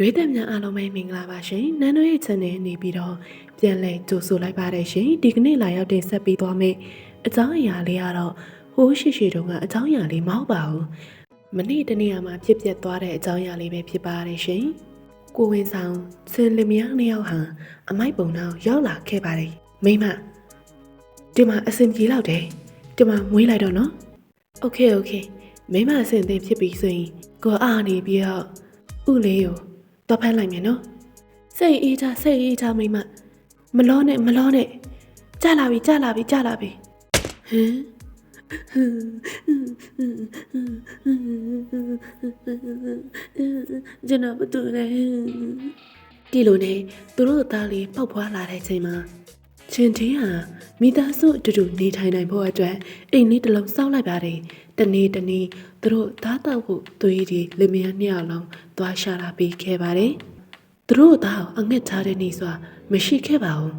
ရေတက်များအားလုံးပဲမင်္ဂလာပါရှင်။နန်းတို့ရဲ့ channel နေပြီးတော့ပြန်လည်ကြိုဆိုလိုက်ပါတယ်ရှင်။ဒီကနေ့လာရောက်တင်ဆက်ပေးသွားမယ့်အကြောင်းအရာလေးကတော့ဟိုးရှိရှိတုန်းကအကြောင်းအရာလေးမဟုတ်ပါဘူး။မနေ့တနေ့မှာဖြစ်ပျက်သွားတဲ့အကြောင်းအရာလေးပဲဖြစ်ပါတယ်ရှင်။ကိုဝင်ဆောင်စင်လင်မယားနှစ်ယောက်ဟာအမိုက်ပုံတော့ရောက်လာခဲ့ပါတယ်။မိမဒီမှာအဆင်ပြေလောက်တယ်။ဒီမှာမွေးလိုက်တော့နော်။ Okay okay မိမအဆင်သင့်ဖြစ်ပြီဆိုရင်ကိုအားနေပြီးတော့ဥလေးကို တော့ဖမ်းလိုက်မယ်နော်စိတ်အေးချစိတ်အေးချမိမမလောနဲ့မလောနဲ့ကြလာပြီကြလာပြီကြလာပြီဟမ်ကျွန်တော်မတူနဲ့ဒီလိုနဲ့သူတို့သားလေးပေါက်ဖွာလာတဲ့ချိန်မှာ ချင်းချင်းဟာမိသားစုအတူတူနေထိုင်နိုင်ဖို့အတွက်အိမ်လေးတစ်လုံးစောက်လိုက်ပါတယ်တနေ့တနေ့သူတို့သားတောက်ဖို့သွေးဒီလင်မယားနှစ်ယောက်လုံးသွားရှာလာပြီးခဲ့ပါတယ်သူတို့သားကိုအငှက်ထားတဲ့နေစွာမရှိခဲ့ပါဘူး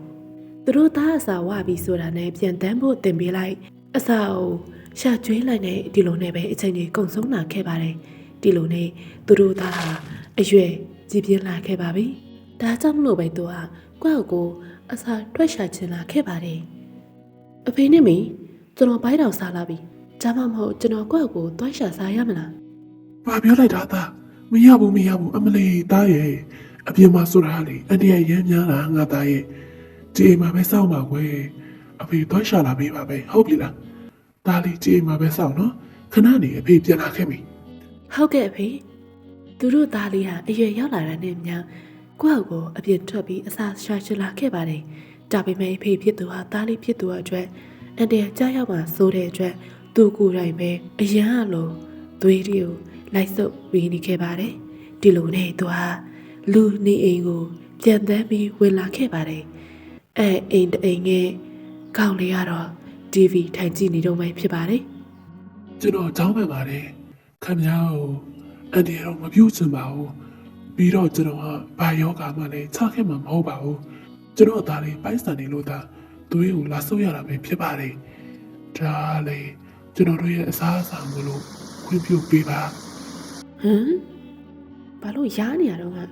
သူတို့သားအစာဝပြီးဆိုတာနဲ့ပြန်တန်းဖို့တင်ပေးလိုက်အစာကိုရှာကျွေးလိုက်တဲ့ဒီလိုနဲ့ပဲအချိန်ကြီးကုန်ဆုံးလာခဲ့ပါတယ်ဒီလိုနဲ့သူတို့သားဟာအရွယ်ကြီးပြင်းလာခဲ့ပါပြီဒါကြောင့်မလို့ပဲသူက ကိုယ့်ကိုယ်အစာထွက်ရှာချင်လာခဲ့ပါတယ်အဖေနဲ့မင်းကျွန်တော်ဘိုင်းတော်စားလာပြီဒါမှမဟုတ်ကျွန်တော်ကိုယ့်ကိုယ်တွိုင်းရှာစားရမလား။ဘာပြောလိုက်တာသားမရဘူးမရဘူးအမလေးသားရဲ့အပြင်မှာဆိုတာလေအတရရမ်းများတာငါသားရဲ့ဒီအိမ်မှာပဲစောင့်ပါကွယ်အဖေသွားရှာလာပေးပါပဲဟုတ်ပြီလား။သားလေးဒီအိမ်မှာပဲစောင့်နော်ခဏနေအဖေပြန်လာခဲ့ပြီဟုတ်ကဲ့အဖေသူတို့သားလေးဟာအရွယ်ရောက်လာတဲ့နဲ့မြ ကိုယ့်ကိုယ်အပြစ်ထွက်ပြီးအစာရှာချလာခဲ့ပါတယ်ဒါပေမဲ့အဖေဖြစ်သူဟာသားလေးဖြစ်သူအတွက်အန်တရာကြားရောက်မှဆိုတဲ့အတွက်သူကိုယ်တိုင်ပဲအရန်အလုံးသွေးတွေကိုလိုက်စုပ်ပြီးနေခဲ့ပါတယ်ဒီလိုနဲ့သူဟာလူနေအိမ်ကိုပြန်တန်းပြီးဝင်လာခဲ့ပါတယ်အဲအိမ်တအိမ်ငယ်ကောင်းလေးကတော့ TV ထိုင်ကြည့်နေတော့မှဖြစ်ပါတယ်။ကျွန်တော်ကြောင်းပန်ပါတယ်ခမညာကိုအန်ဒီရောမပြုတ်ချင်ပါဘူး ပြီးတော့ကျွန်တော်ကဘာယောဂမှလည်းချခဲ့မှာမဟုတ်ပါဘူးကျွန်တော်သားလေးပိုက်ဆံနေလို့သာသွေးကိုလာဆုပ်ရတာပဲဖြစ်ပါတယ်ဒါလေကျွန်တော်တို့ရဲ့အစားအစာမလို့ခွင့်ပြုပေးပါဟမ်ဘာလို့ရားနေရတော့ငါ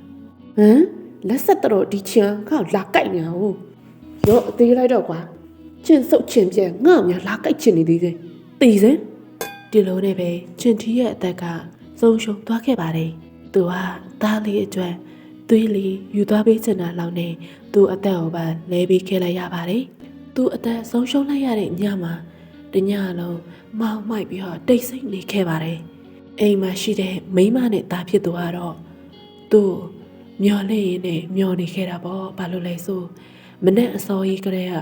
ဟမ်လက်ဆက်တော့ဒီချင်ငါ့ကိုလာကြိုက်နေတာဟုတ်ရောအသေးလိုက်တော့ကွာချင်စုပ်ချင်ပြန်ငါ့များလာကြိုက်ချင်နေသေးတယ်တီစင်ဒီလိုနဲ့ပဲချင်တီရဲ့အသက်ကဆုံးရှုံးသွားခဲ့ပါတယ် သူကသားလေးအတွက်သွေးလေးယူသွားပေးချင်တာလောက်နဲ့သူအသက်ကိုပါလဲပေးခဲ့လိုက်ရပါတယ်သူအသက်ဆုံးရှုံးလိုက်ရတဲ့ညမှာတညလုံးမောင်းမိုက်ပြီးတော့တိတ်ဆိတ်နေခဲ့ပါတယ်အိမ်မှာရှိတဲ့မိန်းမနဲ့သားဖြစ်သူကတော့သူ့မျော်လင့်ရင်းနဲ့မျော်နေခဲ့တာပေါ့ဘာလို့လဲဆိုမနဲ့အစောကြီးကလေးက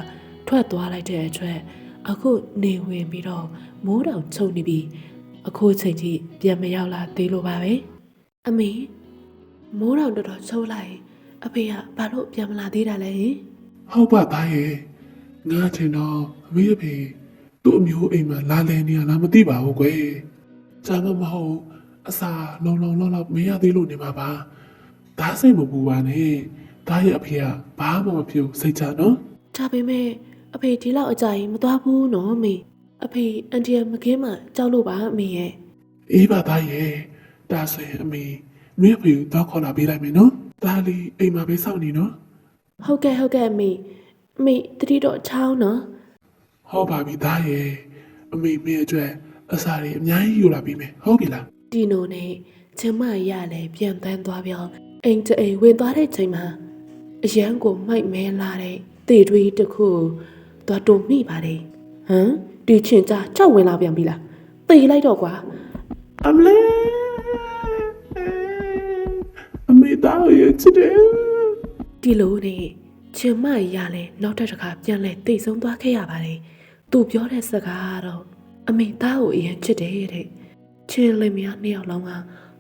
ထွက်သွားလိုက်တဲ့အတွက်အခုနေဝင်ပြီးတော့မိုးတောင်ချုံနေပြီးအခုချိန်ကြီးပြန်မရောက်လာသေးလို့ပါပဲ အမေမိုးတောင်တော်တော်ချုံလိုက်ရင်အဖေကဘာလို့ပြန်မလာသေးတာလဲဟင်ဟုတ်ပါသားရဲ့ငါထင်တော့အမေအဖေသူ့အမျိုးအိမ်မှာလာလဲနေရလားမသိပါဘူးကွယ်ဂျာမမဟုတ်အစာလုံလုံလောက်လောက်မရသေးလို့နေမှာပါဒါစိတ်မပူပါနဲ့ဒါရဲ့အဖေကဘာမှမဖြစ်ဘူးစိတ်ချနော်ဒါပေမဲ့အဖေဒီလောက်အကြိုင်မသွားဘူးနော်အမေအဖေအန်တီယမကင်းမှကြောက်လို့ပါအမေရဲ့အေးပါသားရဲ့ ဒါဆိုရင်အမေမေအဖေကိုတော့ခေါ်လာပေးလိုက်မယ်နော်ဒါလေးအိမ်မှာပဲစောင့်နေနော်ဟုတ်ကဲ့ဟုတ်ကဲ့အမေအမေတတိတော့ချောင်းနော်ဟောပါပြီသားရဲ့အမေမေအတွက်အစာတွေအများကြီးယူလာပေးမယ်ဟုတ်ပြီလားဒီနိုနဲ့ချင်မရလည်းပြန်တန်းသွားပြောင်းအိမ်တအိမ်ဝင်သွားတဲ့ချိန်မှာအရန်ကိုမိုက်မဲလာတဲ့တေတွေးတစ်ခုသွားတုံမိပါတယ်ဟမ်ဒီချင်ကြကြောက်ဝင်လာပြန်ပြီလားတေလိုက်တော့ကွာအမလေး အမေသားရဲ့ချစ်တယ်ဒီလိုနဲ့ချင်မရလည်းနောက်တစ်ခါပြန်လဲတိတ်ဆုံးသွားခဲ့ရပါတယ်သူပြောတဲ့စကားကတော့အမေသားကိုအရင်ချစ်တယ်တဲ့ချင်းလင်မယားနှစ်ယောက်လုံးက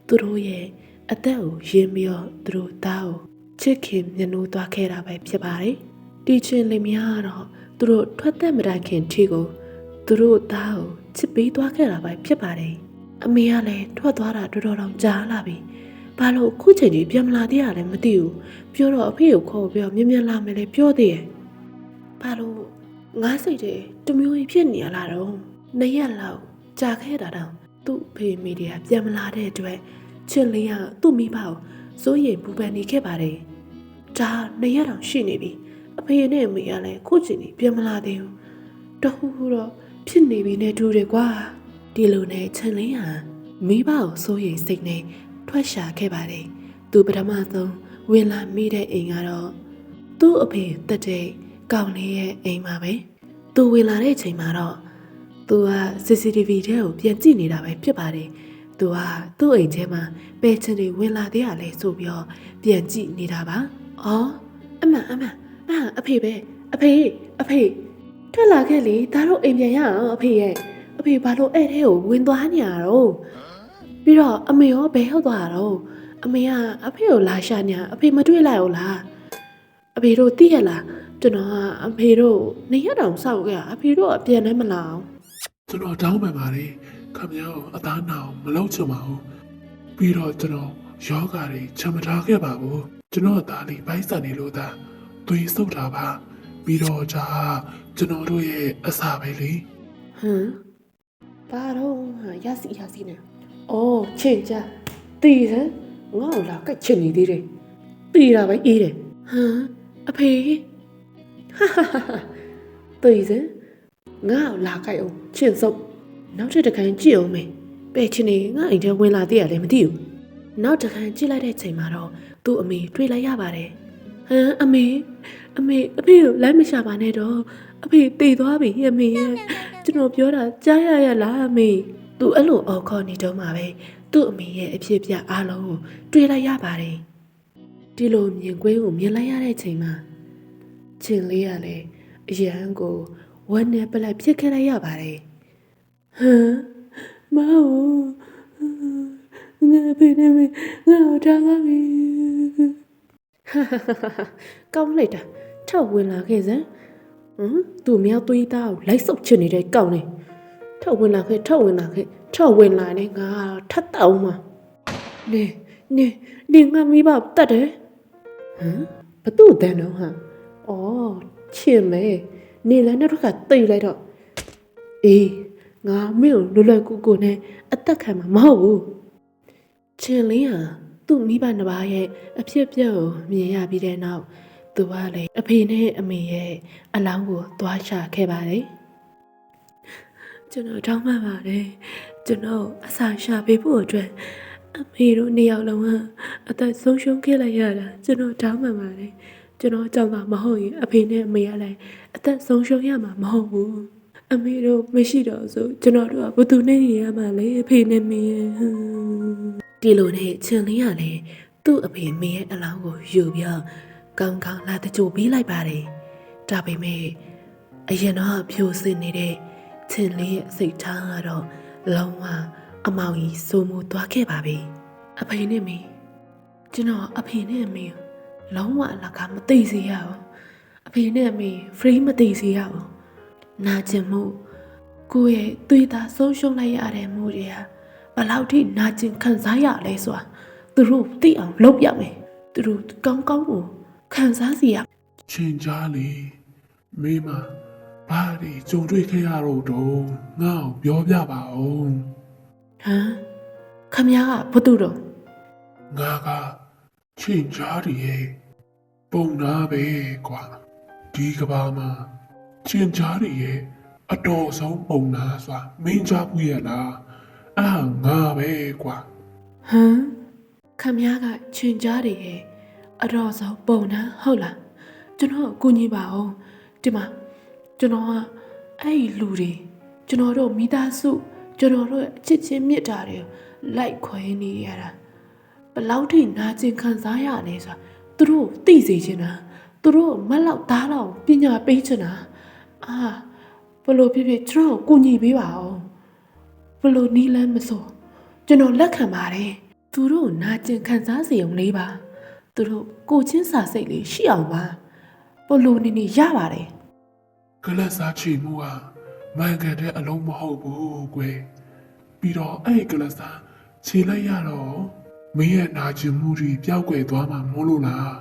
သူတို့ရဲ့အသက်ကိုရင်းပြီးတော့သူတို့သားကိုချစ်ခင်မြတ်နိုးသွားခဲ့တာပဲဖြစ်ပါတယ်ဒီချင်းလင်မယားကတော့သူတို့ထွက်သက်မတိုင်ခင်ထီကိုသူတို့သားကိုချစ်ပေးသွားခဲ့တာပဲဖြစ်ပါတယ်အမေကလည်းထွက်သွားတာတော်တော်တောင်ကြားလာပြီ ဘာလို့အခုချိန်ကြီးပြန်မလာသေးရလဲမသိဘူးပြောတော့အဖေကိုခေါ်ပြီးတော့မြင်မြန်လာမယ်လေပြောသေးရဲ့ဘာလို့ငါစိတ်တွေတမျိုးကြီးဖြစ်နေရလားတော့နှစ်ရက်လောက်ကြာခဲ့တာတော့သူ့ဖေမိတွေကပြန်မလာတဲ့အတွက်ချစ်လေးကသူ့မိဘကိုစိုးရိမ်ပူပန်နေခဲ့ပါတယ်ဒါနှစ်ရက်တောင်ရှိနေပြီအဖေနဲ့အမေကလည်းခုချိန်ကြီးပြန်မလာသေးဘူးတဟူဟူတော့ဖြစ်နေပြီနဲ့တူတယ်ကွာဒီလိုနဲ့ချန်လင်းဟာမိဘကိုစိုးရိမ်စိတ်နဲ့ ထွက်ရှာခဲ့ပါတယ်သူပထမဆုံးဝင်လာမိတဲ့အိမ်ကတော့သူ့အဖေတက်တဲ့ကောင်လေးရဲ့အိမ်မှာပဲသူဝင်လာတဲ့အချိန်မှာတော့သူက CCTV ထဲကိုပြန်ကြည့်နေတာပဲဖြစ်ပါတယ်။သူကသူ့အိမ်ထဲမှာပဲချင်တွေဝင်လာသေးရလဲဆိုပြီးတော့ပြန်ကြည့်နေတာပါ။အော်အမှန်အမှန်အာအဖေပဲအဖေအဖေထွက်လာခဲ့လေဒါတော့အိမ်ပြန်ရအောင်အဖေရဲ့အဖေဘာလို့အဲ့ထဲကိုဝင်သွားနေရတော့ ပြီးတော့အမေရောဘယ်ဟုတ်သွားတော့အမေကအဖေကိုလာရှာညာအဖေမတွေ့လိုက်ဘူးလားအဖေတို့သိရလားကျွန်တော်ကအဖေတို့နေရတောင်စောက်ခဲ့အဖေတို့အပြန်လည်းမလာအောင်ကျွန်တော်တောင်းပန်ပါတယ်ခင်ဗျားကိုအသားနာအောင်မလုပ်ချင်ပါဘူးပြီးတော့ကျွန်တော်ယောဂါတွေချမထားခဲ့ပါဘူးကျွန်တော်အသားလေးပိုက်ဆံနေလို့သာသွေးဆုပ်တာပါပြီးတော့ဒါကျွန်တော်တို့ရဲ့အစာပဲလေဟမ်ဘာတော့ဟာရစီရစီနဲ့ အော်ချင်းကြတီးစမ်းငါ့ကိုလာကတ်ချင်နေသေးတယ်တီးတာပဲအေးတယ်ဟမ်အဖေဟာဟာဟာဟာတီးစမ်းငါ့ကိုလာကတ်အောင်ချင်စုပ်နောက်ထပ်တစ်ခါကြည့်အောင်မေပဲ့ချင်နေငါအိမ်ထဲဝင်လာသေးရလဲမသိဘူးနောက်တစ်ခါကြည့်လိုက်တဲ့ချိန်မှာတော့သူ့အမေတွေ့လိုက်ရပါတယ်ဟမ်အမေအမေအဖေကိုလိုက်မရှာပါနဲ့တော့အဖေတည်သွားပြီအမေရဲ့ကျွန်တော်ပြောတာကြားရရလားအမေ သူအဲ့လိုအော်ခေါ်နေတော့မှပဲသူ့အမေရဲ့အဖြစ်ပြအားလုံးကိုတွေ့လိုက်ရပါတယ်ဒီလိုမြင်ကွင်းကိုမြင်လိုက်ရတဲ့ချိန်မှာချင်းလေးကလည်းအရန်ကိုဝမ်းနဲ့ပလက်ဖြစ်ခဲ့လိုက်ရပါတယ်ဟမ်မောင်ငါဖေနေမငါ့ထားပါပြီဟာဟာဟာဟာကောင်းလိုက်တာထောက်ဝင်လာခဲ့စမ်းဟမ်သူမြောက်သွေးသားကိုလိုက်ဆုပ်ချင်နေတဲ့ကောင်းနေ ထောက်ဝင်လာခဲ့ထောက်ဝင်လာခဲ့ထောက်ဝင်လာနေငါထတ်တောင်းမှာနေနေနေငါမိဘတတ်တယ်ဟမ်ဘသူ့တန်းတော့ဟာအော်ချင်မဲနေလည်းနောက်တစ်ခါတိတ်လိုက်တော့အေးငါမင်းကိုလွယ်လွယ်ကူကူနဲ့အသက်ခံမှာမဟုတ်ဘူးချင်လင်းဟာသူ့မိဘနှစ်ပါးရဲ့အဖြစ်အပျက်ကိုမြင်ရပြီးတဲ့နောက်သူကလည်းအဖေနဲ့အမေရဲ့အလောင်းကိုသွားရှာခဲ့ပါတယ်။ ကျွန်တော်တောင်းပန်ပါတယ်။ကျွန်တော်အစာရှာပေးဖို့အတွက်အမေတို့နှစ်ယောက်လုံးကအသက်ဆုံးရှုံးခဲ့လိုက်ရတာကျွန်တော်တောင်းပန်ပါတယ်။ကျွန်တော်ကြောင့်သာမဟုတ်ရင်အဖေနဲ့အမေကလည်းအသက်ဆုံးရှုံးရမှာမဟုတ်ဘူး။အမေတို့မရှိတော့ဆိုကျွန်တော်တို့ကဘယ်သူနဲ့နေရမှာလဲအဖေနဲ့မေရဲ့ဟမ်ဒီလိုနဲ့ချင်လေးကလည်းသူ့အဖေမေရဲ့အလောင်းကိုယူပြီးတော့ကောင်းကောင်းလာတကြိုပေးလိုက်ပါတယ်။ဒါပေမဲ့အရင်တော့ဖြိုစင်နေတဲ့ ချင်လေးရဲ့စိတ်ထားကတော့လုံးဝအမောင်ကြီးစိုးမိုးသွားခဲ့ပါပြီ။အဖေနဲ့မေကျွန်တော်အဖေနဲ့အမေကိုလုံးဝအလကားမသိစေရဘူး။အဖေနဲ့အမေ free မသိစေရဘူး။နာကျင်မှုကိုယ့်ရဲ့သွေးသားဆုံးရှုံးလိုက်ရတဲ့မှုတွေကဘယ်လောက်ထိနာကျင်ခံစားရလဲဆိုတာသူတို့သိအောင်လုပ်ရမယ်။သူတို့ကောင်းကောင်းကိုခံစားစီရချင်းကြားလေမိမ ဘာတွေကြုံတွေ့ခဲ့ရတော့တော့ငါ့ကိုပြောပြပါဦးဟမ်ခမ ्या ကဘာတူတော့ငါကချင်းကြားရရဲ့ပုံနာပဲကွာဒီကဘာမှာချင်းကြားရရဲ့အတော်ဆုံးပုံနာဆိုတာမင်းကြားဘူးရလားအာငါပဲကွာဟမ်ခမ ्या ကချင်ကြားတယ်ရဲ့အတော့ဆုံးပုံနာဟုတ်လားကျွန်တော်ကိုကြီးပါအောင်ဒီမှာ ကျွန်တော်ကအဲ့ဒီလူတွေကျွန်တော်တို့မိသားစုကျွန်တော်တို့ရဲ့အချစ်ချင်းမြတ်တာတွေလိုက်ခွဲနေရတာဘယ်လောက်ထိနာကျင်ခံစားရလဲဆိုတာသူတို့သိစေချင်တာသူတို့မက်လောက်သားလောက်ပညာပေးချင်တာအာဘလို့ဖြစ်ဖြစ်ကျွန်တော်ကိုကြီးပေးပါအောင်ဘလို့နီးလန်းမစိုးကျွန်တော်လက်ခံပါတယ်သူတို့နာကျင်ခံစားစေုံလေးပါသူတို့ကိုချင်းစာစိတ်လေးရှိအောင်ပါဘလို့နေနေရပါတယ် ကလတ်စားချီမှုဟာမန်ကန်တဲ့အလုံးမဟုတ်ဘူးကွယ်ပြီးတော့အဲ့ဒီကလတ်စားခြေလိုက်ရတော့မင်းရဲ့နာကျင်မှုတွေပျောက်ကွယ်သွားမှာမို့လို့လား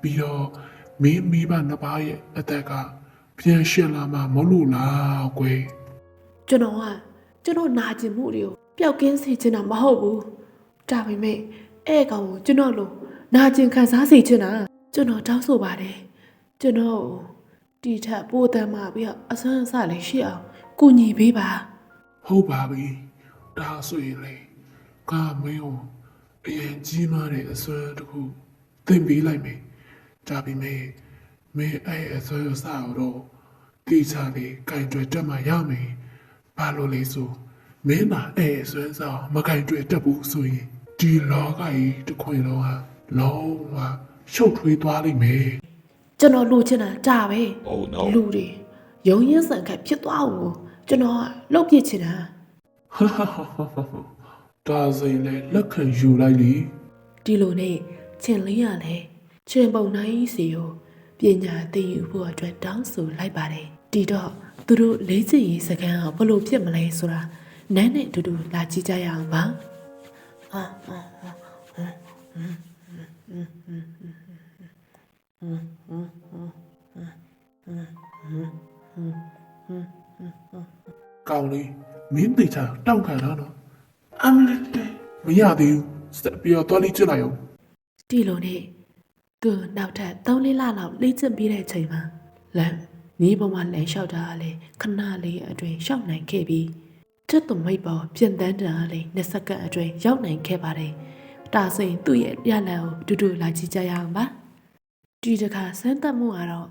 ပြီးတော့မင်းမိဘနှစ်ပါးရဲ့အသက်ကပြန်ရှင်လာမှာမဟုတ်လို့လားကွယ်ကျွန်တော်ကကျွန်တော်နာကျင်မှုတွေကိုပျောက်ကင်းစေချင်တာမဟုတ်ဘူးဒါပေမဲ့အဲ့ကောင်ကိုကျွန်တော်လိုနာကျင်ခံစားစေချင်တာကျွန်တော်တောင်းဆိုပါတယ်ကျွန်တော် တီထက်ပိုးတမ်းမှပြီးတော့အဆန်းအဆလေးရှိအောင်ကူညီပေးပါဟုတ်ပါပြီဒါဆိုရင်လေကမင်းကိုအရင်ကြီးမားတဲ့အစွမ်းတစ်ခုသင်ပေးလိုက်မယ်ဒါပေမဲ့မင်းအဲ့အစွမ်းအစတော့တိချာလေးကင်တွယ်တက်မှရမယ်ဘာလို့လဲဆိုမင်းသာအဲ့အစွမ်းစားမကင်တွယ်တက်ဘူးဆိုရင်ဒီလောကကြီးတစ်ခွင်လုံးဟာလုံးဝရှုပ်ထွေးသွားလိမ့်မယ် ကျွန်တော်လိုချင်တာဒါပဲ Oh no. လူတွေရုံရင်ဆန်ခတ်ဖြစ်သွားအောင်ကျွန်တော်ကလှုပ်ပြစ်ချင်တာဟာဟာဟာဟာဟာဒါဆိုရင်လေလက်ခံယူလိုက်လေဒီလိုနဲ့ချင်လေးရလဲချင်ပုံနိုင်စီကိုပညာသင်ယူဖို့အတွက်တောင်းဆိုလိုက်ပါတယ်ဒီတော့သူတို့လေးချင်ရေးစကန်ကဘလို့ဖြစ်မလဲဆိုတာနန်းနဲ့အတူတူလာကြည့်ကြရအောင်ပါအာအာအာ ကောင်းလေးမင်းတေချာတောက်ခံတော့နော်အမလေးမရသေးဘူးစက်ပြီးတော့သွားလေးချလိုက်အောင်ဒီလိုနဲ့သူနောက်ထပ်3လလလောက်လေ့ကျင့်ပြီးတဲ့အချိန်မှာလမ်းနီးပေါ်မှာလမ်းလျှောက်တာကလည်းခဏလေးအတွင်းရှောက်နိုင်ခဲ့ပြီးချက်သွမိတ်ပေါ်ပြင်တန်းတာကလည်း20စက္ကန့်အတွင်းရောက်နိုင်ခဲ့ပါတယ်။ဒါဆိုရင်သူ့ရဲ့ရလန်ကိုတူတူလာကြည့်ကြရအောင်ပါ။ ဒီတစ်ခါစမ်းသပ်မှုကတော့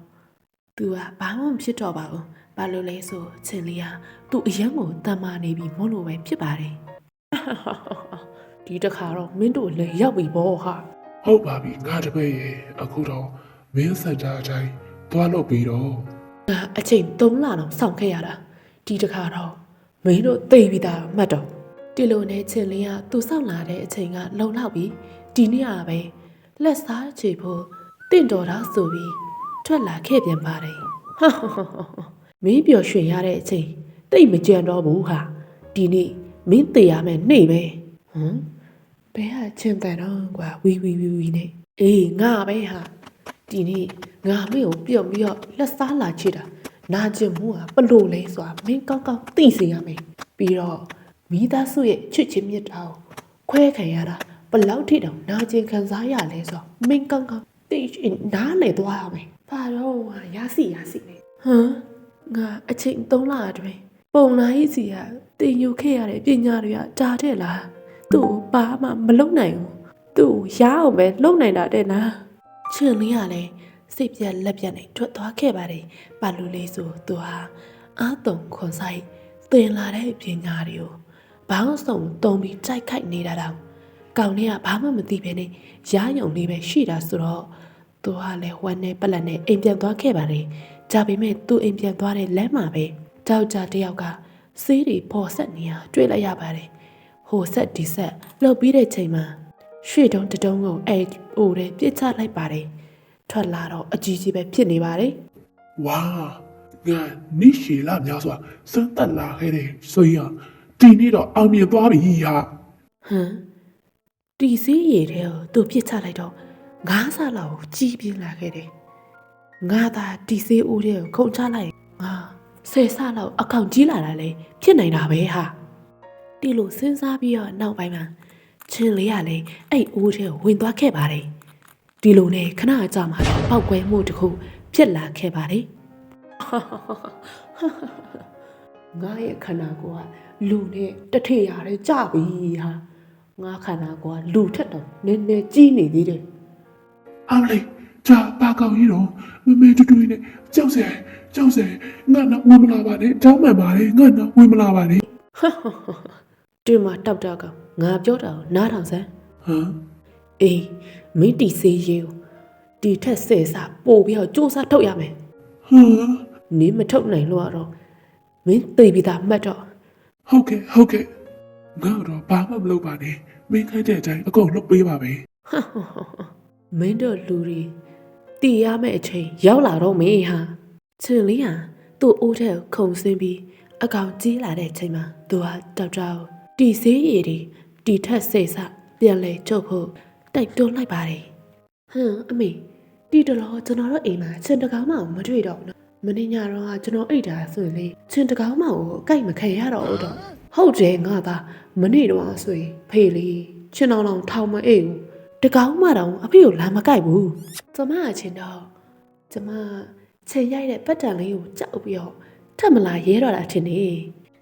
သူကဘာမှမဖြစ်တော့ပါဘူး။ဘာလို့လဲဆိုချင်လေးဟာသူ့အရန်ကိုတမ်းမာနေပြီမို့လို့ပဲဖြစ်ပါတယ်။ဒီတစ်ခါတော့မင်းတို့လည်းရောက်ပြီဘောဟာ။ဟုတ်ပါပြီငါတပည့်ရဲ့အခုတော့မင်းစက်တာအတိုင်းသွားလို့ပြီးတော့ငါအချိန်3လတော့စောင့်ခဲ့ရတာဒီတစ်ခါတော့မင်းတို့သိပြီးသားမှတ်တော့ဒီလိုနဲ့ချင်းလင်းကသူစောင့်လာတဲ့အချိန်ကလုံလောက်ပြီဒီနေ့ကပဲလက်စားချေဖို့ တင့်တော်တာဆိုပြီးထွက်လာခဲ့ပြန်ပါတယ်ဟာဟာဟာဟာမင်းပျော်ရွှင်ရတဲ့အချိန်တိတ်မကြံတော့ဘူးဟာဒီနေ့မင်းသိရမယ်နေပဲဟမ်ဘယ်ဟာချင်းတန်တော့ကွာဝီဝီဝီဝီနဲ့အေးငါပဲဟာဒီနေ့ငါမင်းကိုပြုတ်ပြီးတော့လက်စားလာချစ်တာနာကျင်မှုကဘလို့လဲဆိုတာမင်းကောင်းကောင်းသိစေရမယ်ပြီးတော့မိသားစုရဲ့ချစ်ချင်းမြတ်တာကိုခွဲခံရတာဘလောက်ထိတောင်နာကျင်ခံစားရလဲဆိုတော့မင်းကောင်းကောင်း သိရင်နားလည်သွားရမယ်ဘာတော့ဟာရစီရစီနေဟမ်ငါအချိန်3လအတွင်းပုံလာရေးစီကတင်ယူခဲ့ရတဲ့ပညာတွေကဒါတဲ့လားသူ့ကိုဘာမှမလုပ်နိုင်ဘူးသူ့ကိုရအောင်ပဲလုပ်နိုင်တာတဲ့လားချင်လေးကလည်းစိတ်ပြက်လက်ပြက်နဲ့ထွက်သွားခဲ့ပါတယ်။ဘာလို့လဲဆိုသူဟာအာတုံခွန်ဆိုင်သင်လာတဲ့ပညာတွေကိုဘောင်းဆောင်တုံပြီးတိုက်ခိုက်နေတာတောင် ကောင်လေးကဘာမှမသိဘဲနဲ့ရားယုံလေးပဲရှိတာဆိုတော့သူကလည်းဝမ်းနဲ့ပလက်နဲ့အိမ်ပြန်သွားခဲ့ပါတယ်။ဒါပေမဲ့သူအိမ်ပြန်သွားတဲ့လမ်းမှာပဲကြောက်ကြတယောက်ကစေးတွေပေါ်ဆက်နေတာတွေ့လိုက်ရပါတယ်။ဟိုဆက်ဒီဆက်လှုပ်ပြီးတဲ့ချိန်မှာရွှေတုံးတတုံးကိုအဲ့အိုတဲ့ပြစ်ချလိုက်ပါတယ်ထွက်လာတော့အကြီးကြီးပဲဖြစ်နေပါတယ်ဝါငါနိရှီလာများစွာစမ်းတက်လာခဲ့တဲ့ဆိုရင်ဒီနေ့တော့အောင်မြင်သွားပြီဟာဟမ် တီစီးရည်တဲ့ကိုသူပြစ်ချလိုက်တော့ငါးဆလောက်ကိုကြီးပြင်းလာခဲ့တယ်ငါသာတီစီးအိုးတဲ့ကိုခုန်ချလိုက်ငါဆယ်ဆလောက်အကောင့်ကြီးလာတာလေဖြစ်နိုင်တာပဲဟာဒီလိုစဉ်းစားပြီးတော့နောက်ပိုင်းမှာချင်းလေးကလည်းအဲ့အိုးတဲ့ကိုဝင်သွားခဲ့ပါတယ်ဒီလိုနဲ့ခဏအကြာမှာတော့ပောက်ကွဲမှုတစ်ခုဖြစ်လာခဲ့ပါတယ်ငါရဲ့ခန္ဓာကိုယ်ကလူနဲ့တထေရတယ်ကြပြီဟာ ငါခန္ဓာကိုယ်ကလူထက်တော့နည်းနည်းကြီးနေသေးတယ်အောင်လေဂျာပါကောင်ကြီးတော့မမေတူတူနဲ့ကြောက်စဲကြောက်စဲငါတော့ဝင်မလာပါနဲ့တောင်းမှန်ပါလေငါတော့ဝင်မလာပါနဲ့ဒီမှာတောက်တောက်ကငါပြောတာကိုနားထောင်စမ်းဟမ်အေးမင်းတီစေးရေကိုဒီထက်ဆဲစားပို့ပြီးတော့စူးစမ်းထုတ်ရမယ်ဟမ်နင်းမထုတ်နိုင်လို့ကတော့မင်းသိပြီးသားမှတ်တော့ဟုတ်ကဲ့ဟုတ်ကဲ့ ငါတော့ဘာမှမလုပ်ပါနဲ့မင်းခိုင်းတဲ့အတိုင်းအကုန်လုပ်ပေးပါပဲမင်းတို့လူတွေတည်ရမယ့်အချိန်ရောက်လာတော့မေးဟာချင်လေးဟာသူ့အိုးထက်ခုံဆင်းပြီးအကောင်ကြီးလာတဲ့အချိန်မှာသူဟာတောက်တောက်တီစေးရည်တွေတီထက်စိတ်ဆပြန်လဲချုပ်ဖို့တိုက်တွန်းလိုက်ပါတယ်ဟမ်အမေတီတလောကျွန်တော်တို့အိမ်မှာချင်တကောင်မအောင်မတွေ့တော့ဘူးနော်မင်းညတော့ကကျွန်တော်အိတ်တာဆိုရင်လေချင်တကောင်မအောင်ကိုအကြိုက်မခံရတော့ဘူးတော့ ဟုတ်တယ်ငါသားမနေ့တော့ဆိုရင်ဖေးလေးချင်အောင်အောင်ထောင်မအိတ်ဘူးတကောင်မှတော့အဖေကိုလာမကြိုက်ဘူးကျမအချင်းတော့ကျမခြေရိုက်တဲ့ပတ်တန်လေးကိုကြောက်ပြီးတော့ထပ်မလာရဲတော့တာထင်နေ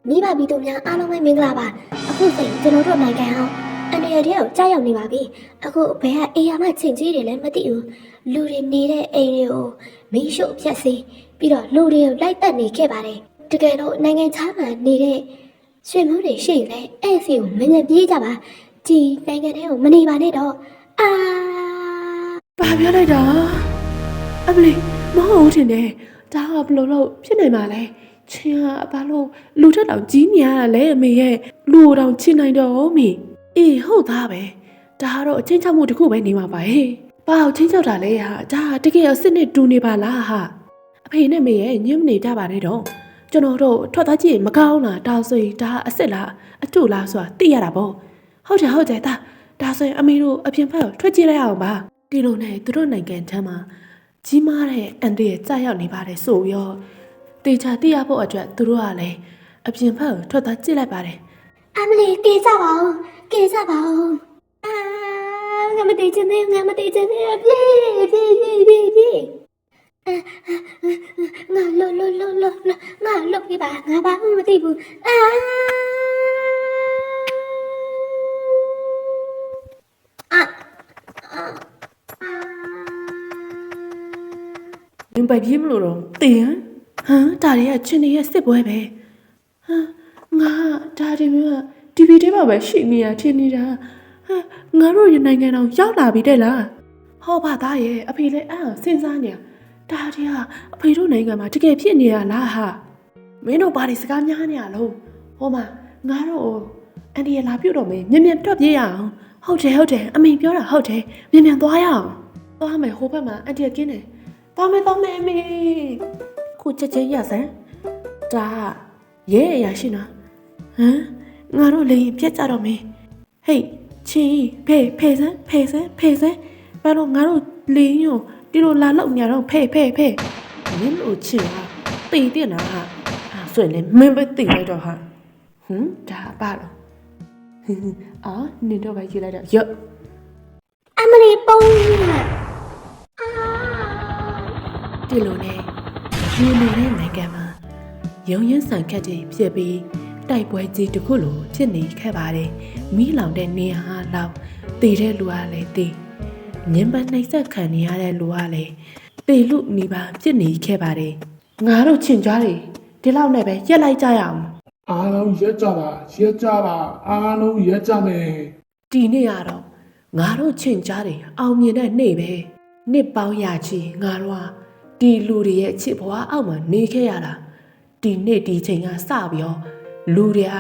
မိဘပြည်သူများအားလုံးပဲမင်္ဂလာပါအခုစိတ်ကျွန်တော်တို့နိုင်ငံအောင်အန်ဒီရတဲ့ကိုကြားရောက်နေပါပြီအခုဘယ်ကအေးရမှချင်းကြီးတွေလည်းမသိဘူးလူတွေနေတဲ့အိမ်တွေကိုမီးရှို့ဖျက်ဆီးပြီးတော့လူတွေကိုလိုက်တက်နေခဲ့ပါတယ်တကယ်တော့နိုင်ငံခြားမှာနေတဲ့ ရွှေမိုးတွေရှိရင်လည်းအဲ့စီကိုမငပြေးကြပါဒီနိုင်ငံထဲကိုမနေပါနဲ့တော့အာဘာပြောလိုက်တာအမလီမဟုတ်ဘူးထင်တယ်ဒါကဘယ်လိုလုပ်ဖြစ်နိုင်မှာလဲချင်းကဘာလို့လူထက်တောင်ကြီးနေရတာလဲအမေရဲ့လူကိုတောင်ချင်းနိုင်တော့မီအေးဟုတ်သားပဲဒါကတော့အချင်းချောက်မှုတစ်ခုပဲနေမှာပါဟဲ့ဘာလို့ချင်းချောက်တာလဲဟာဒါတကယ်ရောစစ်နဲ့တူနေပါလားဟာအဖေနဲ့မေရဲ့ညှင်းမနေကြပါနဲ့တော့ ကျွန်တော်တို့ထွက်သားကြည့်ရင်မကောင်းလားဒါဆိုရင်ဒါအစ်စ်လားအတူလားဆိုတာသိရတာပေါ့ဟုတ်တယ်ဟုတ်တယ်ဒါဒါဆိုရင်အမေတို့အပြင်ဘက်ကိုထွက်ကြည့်လိုက်အောင်ပါဒီလိုနဲ့သူတို့နိုင်ငံထမ်းမှာကြီးမားတဲ့အန်တီရဲ့ကြာရောက်နေပါတယ်ဆိုပြီးတော့တေချာသိရဖို့အတွက်သူတို့ကလည်းအပြင်ဘက်ကိုထွက်သားကြည့်လိုက်ပါတယ်အမလီကေကြပါဦးကေကြပါဦးအာငါမတည်ချင်သေးငါမတည်ချင်သေးပြေးပြေးပြေးပြေး ပြေးအာငါလောလောလောလောငါလောပြပါငါဘာမှမသိဘူးအာအာအာ။နင်ပိုက်ပြေးမလို့တော့တည်ဟမ်ဟမ်ဒါတွေကချင်းနေရဲ့စစ်ပွဲပဲ။ဟမ်ငါဒါတွေမျိုးက TV ထဲမှာပဲရှိနေရထင်နေတာ။ဟမ်ငါတို့ရနိုင်ငံတော်ရောက်လာပြီတဲ့လား။ဟောပါသားရဲ့အဖေလည်းအဲ့ဒါစဉ်းစားနေ။ ဒါတွေကအဖေတို့နိုင်ငံမှာတကယ်ဖြစ်နေရလားဟာ။မင်းတို့ဘာတွေစကားများနေရလို့ဟောမငါတို့အန်ဒီရလာပြုတ်တော့မင်းမြန်မြန်တွက်ပြေးရအောင်။ဟုတ်တယ်ဟုတ်တယ်အမေပြောတာဟုတ်တယ်မြန်မြန်သွားရအောင်။သွားမယ်ဟိုဘက်မှာအန်တီကင်းတယ်တော်မေတော်မေအမေခုချက်ချင်းရစမ်းဒါရဲအရာရှိနော်ဟမ်ငါတို့လေရင်ပြက်ကြတော့မေဟေးချင်းဖေးဖေးစမ်းဖေးစမ်းဖေးစမ်းဘာလို့ငါတို့လေရင်ကို ဒီလိုလာလောက်ညာတော့ဖေးဖေးဖေးမင်းတို့ချင်းဟာတီးတင်တာဟာအာဆိုရင်လေမင်းပဲတီးလိုက်တော့ဟာဟမ်ဒါပါတော့ဟင်းအာနင်တော့ပဲရေးလိုက်တော့ရော့အမလီပုံးအာဒီလိုနဲ့ယူနေတဲ့နိုင်ငံမှာရုံရင်ဆန်ခတ်တွေဖြစ်ပြီးတိုက်ပွဲကြီးတစ်ခုလိုဖြစ်နေခဲ့ပါတယ်။မိလောင်တဲ့နေဟာလောက်တည်တဲ့လူကလည်းတည် ညင်ပနှိမ့်ဆက်ခံနေရတဲ့လူကလည်းတည်လူနေပါဖြစ်နေခဲ့ပါတယ်။ငါတို့ချင်ကြတယ်ဒီလောက်နဲ့ပဲရက်လိုက်ကြရအောင်အားလုံးရက်ကြပါရက်ကြပါအားလုံးရက်ကြမယ်။ဒီနေ့ကတော့ငါတို့ချင်ကြတယ်အောင်မြင်တဲ့နေ့ပဲ။နှစ်ပေါင်းရာချီငါတို့ကဒီလူတွေရဲ့ချစ်ဘွားအောက်မှာနေခဲ့ရတာ။ဒီနေ့ဒီချိန်ကစပြီးတော့လူတွေက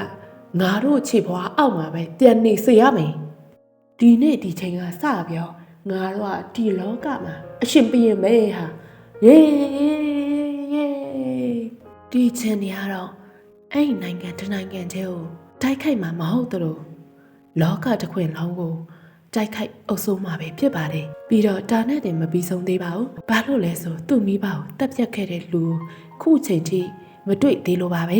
ငါတို့ချစ်ဘွားအောက်မှာပဲပြန်နေစေရမယ်။ဒီနေ့ဒီချိန်ကစပြီးတော့ ငါတို့ကဒီလောကမှာအရှင်ပြင်းမဲဟာ။ယေယေဒီချိန်နေရတော့အဲ့ဒီနိုင်ငံတစ်နိုင်ငံတည်းကိုတိုက်ခိုက်မှာမဟုတ်တော့လို့လောကတစ်ခွင်လုံးကိုတိုက်ခိုက်အုပ်စိုးမှာပဲဖြစ်ပါတယ်ပြီးတော့ဒါနဲ့တင်မပြီးဆုံးသေးပါဘူးဘာလို့လဲဆိုသူ့မိဘကိုတပ်ပြတ်ခဲ့တဲ့လူကိုခုချိန်ထိမတွေ့သေးလို့ပါပဲ